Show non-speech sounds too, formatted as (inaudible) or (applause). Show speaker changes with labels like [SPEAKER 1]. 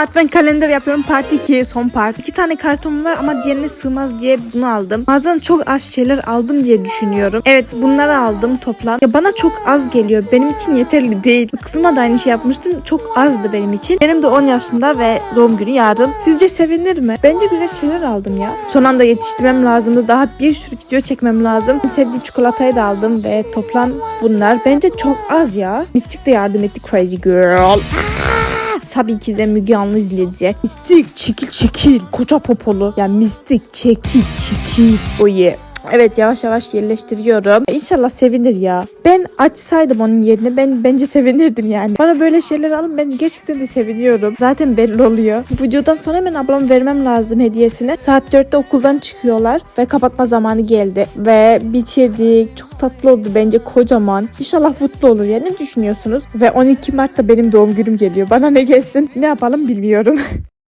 [SPEAKER 1] advent kalender yapıyorum. Part 2 son part. İki tane karton var ama diğerine sığmaz diye bunu aldım. Bazen çok az şeyler aldım diye düşünüyorum. Evet bunları aldım toplam. Ya bana çok az geliyor. Benim için yeterli değil. Kızıma da aynı şey yapmıştım. Çok azdı benim için. Benim de 10 yaşında ve doğum günü yarın. Sizce sevinir mi? Bence güzel şeyler aldım ya. Son anda yetiştirmem lazımdı. Daha bir sürü video çekmem lazım. Sevdiği çikolatayı da aldım ve toplam bunlar. Bence çok az ya. Mistik de yardım etti Crazy Girl. Tabii ki de Müge Anlı izleyecek. Mistik çekil çekil. Koca popolu. Ya mistik çekil çekil. O ye. Evet yavaş yavaş yerleştiriyorum. İnşallah sevinir ya. Ben açsaydım onun yerine ben bence sevinirdim yani. Bana böyle şeyler alın ben gerçekten de seviniyorum. Zaten belli oluyor. Bu videodan sonra hemen ablamı vermem lazım hediyesini. Saat 4'te okuldan çıkıyorlar ve kapatma zamanı geldi. Ve bitirdik. Çok tatlı oldu bence kocaman. İnşallah mutlu olur ya. Ne düşünüyorsunuz? Ve 12 Mart'ta benim doğum günüm geliyor. Bana ne gelsin ne yapalım bilmiyorum. (laughs)